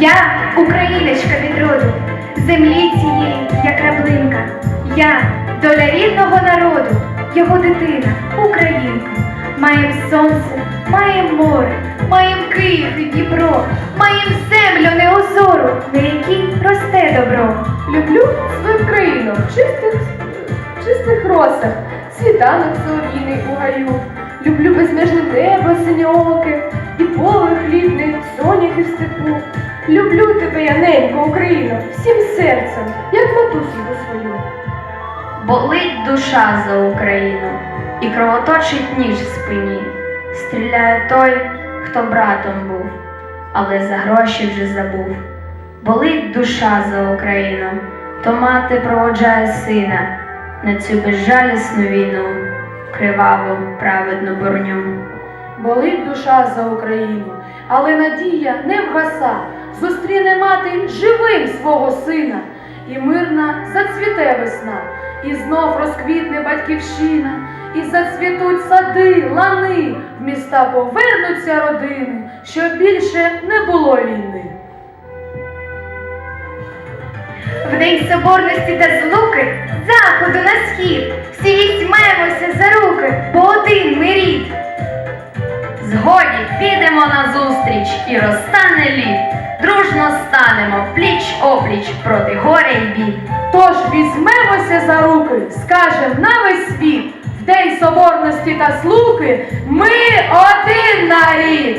Я україночка від роду, землі цієї, як раблинка. Я доля рідного народу, його дитина, українка. Маєм сонце, маєм море, маєм Київ і Дніпро, маєм землю неозору, на якій росте добро. Люблю свою країну в чистих, в чистих росах, світанок солов'їний у гаю. Люблю безмежне небо, синьооке і поле в степу. Люблю тебе, я ненько, Україно, всім серцем, як матусю свою. Болить душа за Україну і кровоточить ніж в спині. Стріляє той, хто братом був, але за гроші вже забув. Болить душа за Україну, то мати проводжає сина на цю безжалісну війну, криваву праведну борню. Болить душа за Україну, але надія не вгаса. Зустріне мати живим свого сина, і мирна зацвіте весна, і знов розквітне батьківщина, і зацвітуть сади, лани, в міста повернуться родини, щоб більше не було війни. В день соборності та злуки, заходу на схід, всі візьмемося за руки, підемо на зустріч і розтане лід. Дружно станемо пліч опліч проти горя й бід. Тож візьмемося за руки, скажем на весь світ, в день соборності та слуки ми один нарід.